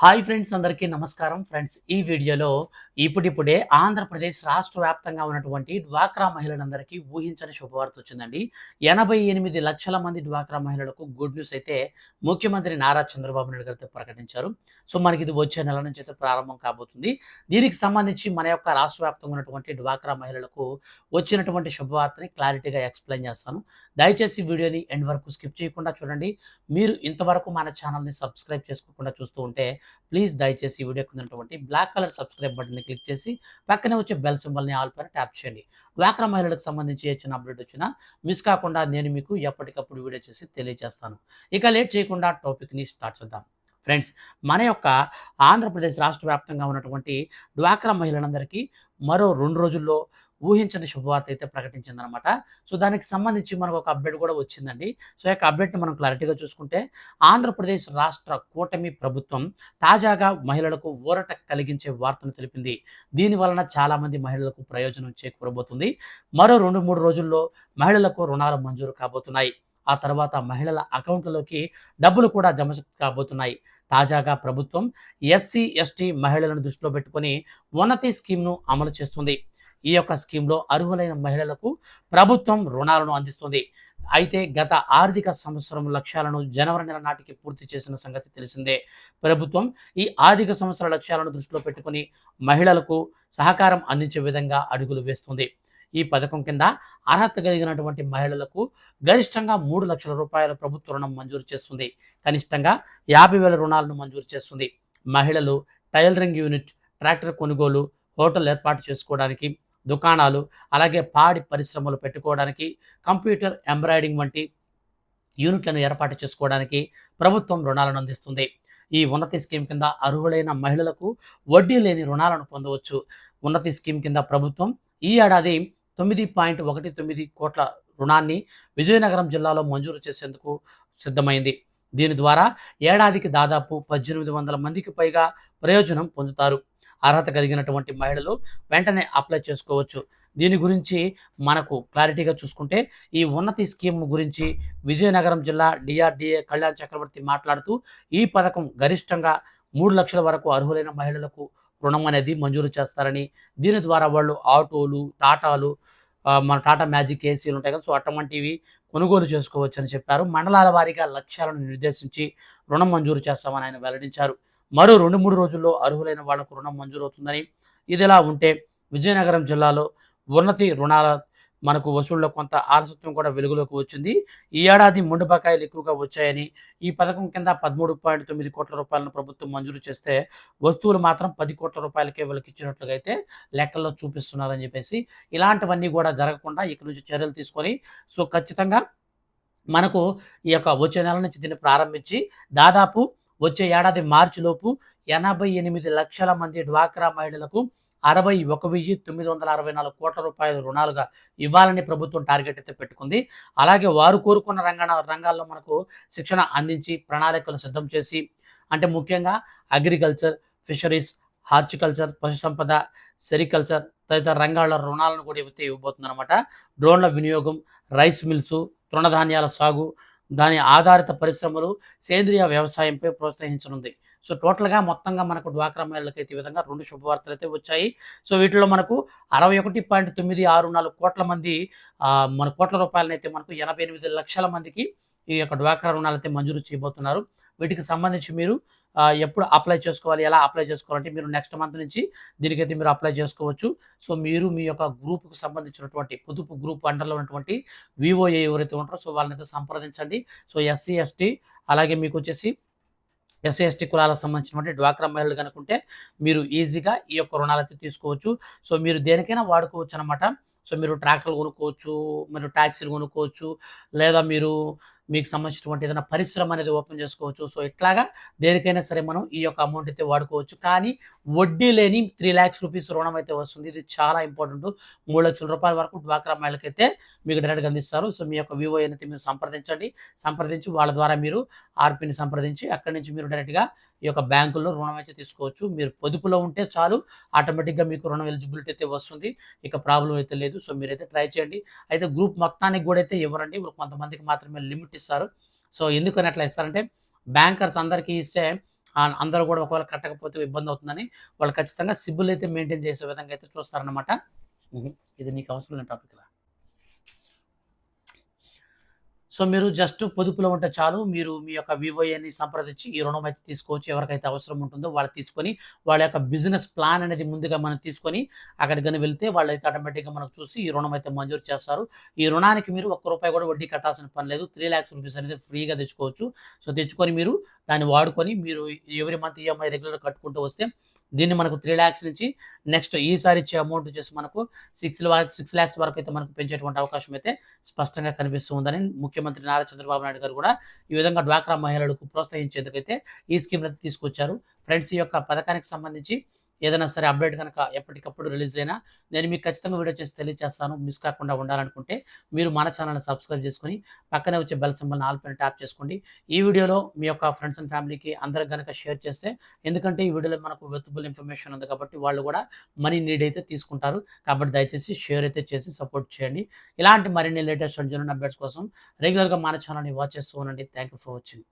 Hi friends అందరికీ నమస్కారం. Friends ఈ వీడియోలో ఇప్పుడిప్పుడే ఆంధ్రప్రదేశ్ రాష్ట్ర వ్యాప్తంగా ఉన్నటువంటి డ్వాక్రా మహిళలందరికీ ఊహించని శుభవార్త వచ్చిందండి. ఎనభై ఎనిమిది లక్షల మంది డ్వాక్రా మహిళలకు గుడ్ న్యూస్ అయితే ముఖ్యమంత్రి నారా చంద్రబాబు నాయుడు గారితో ప్రకటించారు. సో మనకి ఇది వచ్చే నెల నుంచి అయితే ప్రారంభం కాబోతుంది. దీనికి సంబంధించి మన యొక్క రాష్ట్ర వ్యాప్తంగా ఉన్నటువంటి డ్వాక్రా మహిళలకు వచ్చినటువంటి శుభవార్తని క్లారిటీగా ఎక్స్ప్లెయిన్ చేస్తాను. దయచేసి వీడియోని ఎండ్ వరకు స్కిప్ చేయకుండా చూడండి. మీరు ఇంతవరకు మన ఛానల్ని సబ్స్క్రైబ్ చేసుకోకుండా చూస్తూ ఉంటే ప్లీజ్ దయచేసి ఈ వీడియోకి ఉన్నటువంటి బ్లాక్ కలర్ సబ్స్క్రైబ్ బటన్ని క్లిక్ చేసి పక్కనే వచ్చే బెల్ సింబల్ని ఆల్ పైన ట్యాప్ చేయండి. డ్వాక్రా మహిళలకు సంబంధించి ఏ చిన్న అప్డేట్ వచ్చినా మిస్ కాకుండా నేను మీకు ఎప్పటికప్పుడు వీడియో చేసి తెలియజేస్తాను ఇక లేట్ చేయకుండా టాపిక్ని స్టార్ట్ చేద్దాం. ఫ్రెండ్స్ మన యొక్క ఆంధ్రప్రదేశ్ రాష్ట్ర వ్యాప్తంగా ఉన్నటువంటి డ్వాక్రా మహిళలందరికీ మరో రెండు రోజుల్లో ఊహించని శుభవార్త అయితే ప్రకటించిందనమాట. సో దానికి సంబంధించి మనకు ఒక అప్డేట్ కూడా వచ్చిందండి. సో యొక్క అప్డేట్ని మనం క్లారిటీగా చూసుకుంటే ఆంధ్రప్రదేశ్ రాష్ట్ర కూటమి ప్రభుత్వం తాజాగా మహిళలకు ఊరట కలిగించే వార్తను తెలిపింది. దీని వలన చాలామంది మహిళలకు ప్రయోజనం చేకూరబోతుంది. మరో రెండు మూడు రోజుల్లో మహిళలకు రుణాలు మంజూరు కాబోతున్నాయి. ఆ తర్వాత మహిళల అకౌంట్లలోకి డబ్బులు కూడా జమ కాబోతున్నాయి. తాజాగా ప్రభుత్వం ఎస్సీ ఎస్టీ మహిళలను దృష్టిలో పెట్టుకొని ఉన్నతి స్కీమ్ను అమలు చేస్తుంది. ఈ యొక్క స్కీమ్లో అర్హులైన మహిళలకు ప్రభుత్వం రుణాలను అందిస్తుంది. అయితే గత ఆర్థిక సంవత్సరం లక్ష్యాలను జనవరి నెల నాటికి పూర్తి చేసిన సంగతి తెలిసిందే. ప్రభుత్వం ఈ ఆర్థిక సంవత్సర లక్ష్యాలను దృష్టిలో పెట్టుకుని మహిళలకు సహకారం అందించే విధంగా అడుగులు వేస్తుంది. ఈ పథకం కింద అర్హత కలిగినటువంటి మహిళలకు గరిష్టంగా మూడు లక్షల రూపాయల ప్రభుత్వ రుణం మంజూరు చేస్తుంది. కనిష్టంగా యాభై వేల రుణాలను మంజూరు చేస్తుంది. మహిళలు టైలరింగ్ యూనిట్ ట్రాక్టర్ కొనుగోలు హోటల్ ఏర్పాటు చేసుకోవడానికి దుకాణాలు అలాగే పాడి పరిశ్రమలు పెట్టుకోవడానికి కంప్యూటర్ ఎంబ్రాయిడింగ్ వంటి యూనిట్లను ఏర్పాటు చేసుకోవడానికి ప్రభుత్వం రుణాలను అందిస్తుంది. ఈ ఉన్నతి స్కీమ్ కింద అర్హులైన మహిళలకు వడ్డీ లేని రుణాలను పొందవచ్చు. ఉన్నతి స్కీమ్ కింద ప్రభుత్వం ఈ ఏడాది తొమ్మిది పాయింట్ ఒకటి తొమ్మిది కోట్ల రుణాన్ని విజయనగరం జిల్లాలో మంజూరు చేసేందుకు సిద్ధమైంది. దీని ద్వారా ఏడాదికి దాదాపు పద్దెనిమిది వందల మందికి పైగా ప్రయోజనం పొందుతారు. అర్హత కలిగినటువంటి మహిళలు వెంటనే అప్లై చేసుకోవచ్చు. దీని గురించి మనకు క్లారిటీగా చూసుకుంటే ఈ ఉన్నతి స్కీమ్ గురించి విజయనగరం జిల్లా డిఆర్డిఏ కళ్యాణ్ చక్రవర్తి మాట్లాడుతూ ఈ పథకం గరిష్టంగా మూడు లక్షల వరకు అర్హులైన మహిళలకు రుణం అనేది మంజూరు చేస్తారని దీని ద్వారా వాళ్ళు ఆటోలు టాటాలు మన టాటా మ్యాజిక్ ఏసీలు ఉంటాయి కదా సో అటువంటివి కొనుగోలు చేసుకోవచ్చని చెప్పారు. మండలాల వారీగా లక్ష్యాలను నిర్దేశించి రుణం మంజూరు చేస్తామని ఆయన వెల్లడించారు. మరో రెండు మూడు రోజుల్లో అర్హులైన వాళ్ళకు రుణం మంజూరవుతుందని ఇదిలా ఉంటే విజయనగరం జిల్లాలో ఉన్నతి రుణాల మనకు వసూళ్ళో కొంత ఆలస్యం కూడా వెలుగులోకి వచ్చింది. ఈ ఏడాది మొండి బకాయిలు ఎక్కువగా వచ్చాయని ఈ పథకం కింద పదమూడు పాయింట్ తొమ్మిది కోట్ల రూపాయలను ప్రభుత్వం మంజూరు చేస్తే వస్తువులు మాత్రం పది కోట్ల రూపాయలకే వీళ్ళకి ఇచ్చినట్లుగా అయితే లెక్కల్లో చూపిస్తున్నారని చెప్పేసి ఇలాంటివన్నీ కూడా జరగకుండా ఇక్కడ నుంచి చర్యలు తీసుకొని సో ఖచ్చితంగా మనకు ఈ యొక్క వచ్చే నెల నుంచి దీన్ని ప్రారంభించి దాదాపు వచ్చే ఏడాది మార్చిలోపు ఎనభై ఎనిమిది లక్షల మంది డ్వాక్రా మహిళలకు అరవై ఒక వెయ్యి తొమ్మిది వందల అరవై నాలుగు కోట్ల రూపాయల రుణాలుగా ఇవ్వాలని ప్రభుత్వం టార్గెట్ అయితే పెట్టుకుంది. అలాగే వారు కోరుకున్న రంగ రంగాల్లో మనకు శిక్షణ అందించి ప్రణాళికలు సిద్ధం చేసి అంటే ముఖ్యంగా అగ్రికల్చర్ ఫిషరీస్ హార్టికల్చర్ పశుసంపద సెరికల్చర్ తదితర రంగాల రుణాలను కూడా ఇవ్వతే ఇవ్వబోతుంది అనమాట డ్రోన్ల వినియోగం రైస్ మిల్సు తృణధాన్యాల సాగు దాని ఆధారిత పరిశ్రమలు సేంద్రియ వ్యవసాయంపై ప్రోత్సహించనుంది. సో టోటల్గా మొత్తంగా మనకు డ్వాక్రా మహిళలకు అయితే ఈ విధంగా రెండు శుభవార్తలు అయితే వచ్చాయి. సో వీటిలో మనకు అరవై ఒకటి పాయింట్ తొమ్మిది ఆరు నాలుగు కోట్ల మంది మన కోట్ల రూపాయలనైతే మనకు ఎనభై ఎనిమిది లక్షల మందికి ఈ యొక్క డ్వాక్రా రుణాలు అయితే మంజూరు చేయబోతున్నారు. వీటికి సంబంధించి మీరు ఎప్పుడు అప్లై చేసుకోవాలి ఎలా అప్లై చేసుకోవాలంటే మీరు నెక్స్ట్ మంత్ నుంచి దీనికైతే మీరు అప్లై చేసుకోవచ్చు. సో మీరు మీ యొక్క గ్రూప్కి సంబంధించినటువంటి పొదుపు గ్రూప్ అండర్లో ఉన్నటువంటి వివోఏ ఎవరైతే ఉంటారో సో వాళ్ళని అయితే సంప్రదించండి. సో ఎస్సీ ఎస్టీ అలాగే మీకు వచ్చేసి ఎస్సీ ఎస్టీ కులాలకు సంబంధించినటువంటి డ్వాక్రా మహిళలు కనుకుంటే మీరు ఈజీగా ఈ యొక్క రుణాలు అయితే తీసుకోవచ్చు. సో మీరు దేనికైనా వాడుకోవచ్చు అనమాట సో మీరు ట్రాక్టర్లు కొనుక్కోవచ్చు మీరు ట్యాక్సీలు కొనుక్కోవచ్చు లేదా మీరు మీకు సంబంధించినటువంటి ఏదైనా పరిశ్రమ అనేది ఓపెన్ చేసుకోవచ్చు. సో ఇట్లాగా దేనికైనా సరే మనం ఈ యొక్క అమౌంట్ అయితే వాడుకోవచ్చు. కానీ వడ్డీ లేని త్రీ ల్యాక్స్ రూపీస్ రుణం అయితే వస్తుంది. ఇది చాలా ఇంపార్టెంట్ మూడు లక్షల రూపాయల వరకు డ్వాక్రా మహిళకైతే మీకు డైరెక్ట్గా అందిస్తారు. సో మీ యొక్క వివో అయితే మీరు సంప్రదించండి. సంప్రదించి వాళ్ళ ద్వారా మీరు ఆర్పీని సంప్రదించి అక్కడి నుంచి మీరు డైరెక్ట్గా ఈ యొక్క బ్యాంకుల్లో రుణం అయితే తీసుకోవచ్చు. మీరు పొదుపులో ఉంటే చాలు ఆటోమేటిక్గా మీకు రుణం ఎలిజిబిలిటీ అయితే వస్తుంది. ఇక ప్రాబ్లం అయితే లేదు. సో మీరైతే ట్రై చేయండి. అయితే గ్రూప్ మొత్తానికి కూడా అయితే ఇవ్వరండి. కొంతమందికి మాత్రమే లిమిట్ ఇస్తారు సో ఎందుకని అట్లా ఇస్తారంటే బ్యాంకర్స్ అందరికీ ఇస్తే అందరూ కూడా ఒకవేళ కట్టకపోతే ఇబ్బంది అవుతుందని వాళ్ళు ఖచ్చితంగా సిబ్బులు అయితే మెయింటైన్ చేసే విధంగా అయితే చూస్తారనమాట. ఇది నీకు అవసరం లేని టాపిక్‌లా. సో, మీరు జస్ట్ పొదుపులో ఉంటే చాలు. మీరు మీ యొక్క వివోఏని సంప్రదించి ఈ రుణం అయితే తీసుకోవచ్చు. ఎవరికైతే అవసరం ఉంటుందో వాళ్ళు తీసుకొని, వాళ్ళ యొక్క బిజినెస్ ప్లాన్ అనేది ముందుగా మనం తీసుకొని, అక్కడికి వెళ్తే వెళ్తే వాళ్ళైతే ఆటోమేటిక్‌గా మనకు చూసి ఈ రుణం అయితే మంజూరు చేస్తారు. ఈ రుణానికి మీరు ఒక్క రూపాయి కూడా వడ్డీ కట్టాల్సిన పని లేదు. 3,00,000 రూపీస్ అనేది ఫ్రీగా తెచ్చుకోవచ్చు. సో, తెచ్చుకొని మీరు దాన్ని వాడుకొని మీరు ఎవ్రీ మంత్ ఈఎంఐ రెగ్యులర్‌గా కట్టుకుంటూ వస్తే దీన్ని మనకు 3,00,000 నుంచి నెక్స్ట్ ఈసారి ఇచ్చే అమౌంట్ చేసి మనకు సిక్స్ సిక్స్ ల్యాక్స్ వరకు అయితే మనకు పెంచేటువంటి అవకాశం అయితే స్పష్టంగా కనిపిస్తూ ఉందని ముఖ్యమంత్రి నారా చంద్రబాబు నాయుడు గారు కూడా ఈ విధంగా డ్వాక్రా మహిళలకు ప్రోత్సహించేందుకైతే ఈ స్కీమ్ అయితే తీసుకొచ్చారు. ఫ్రెండ్స్ ఈ యొక్క పథకానికి సంబంధించి ఏదైనా సరే అప్డేట్ కనుక ఎప్పటికప్పుడు రిలీజ్ అయినా నేను మీకు ఖచ్చితంగా వీడియో చేసి తెలియజేస్తాను. మిస్ కాకుండా ఉండాలనుకుంటే మీరు మన ఛానల్ని సబ్స్క్రైబ్ చేసుకొని పక్కనే వచ్చే బెల్ సింబల్‌ని ఆల్ పైన ట్యాప్ చేసుకోండి. ఈ వీడియోలో మీ యొక్క ఫ్రెండ్స్ అండ్ ఫ్యామిలీకి అందరికి కనుక షేర్ చేస్తే ఎందుకంటే ఈ వీడియోలో మనకు వెతుబుల్ ఇన్ఫర్మేషన్ ఉంది కాబట్టి వాళ్ళు కూడా మనీ నీడ్ అయితే తీసుకుంటారు. కాబట్టి దయచేసి షేర్ అయితే చేసి సపోర్ట్ చేయండి. ఇలాంటి మరిన్ని లేటెస్ట్ అండ్ జనరల్ అప్డేట్స్ కోసం రెగ్యులర్‌గా మన ఛానల్ని వాచ్ చేస్తూ ఉండండి. Thank you for watching.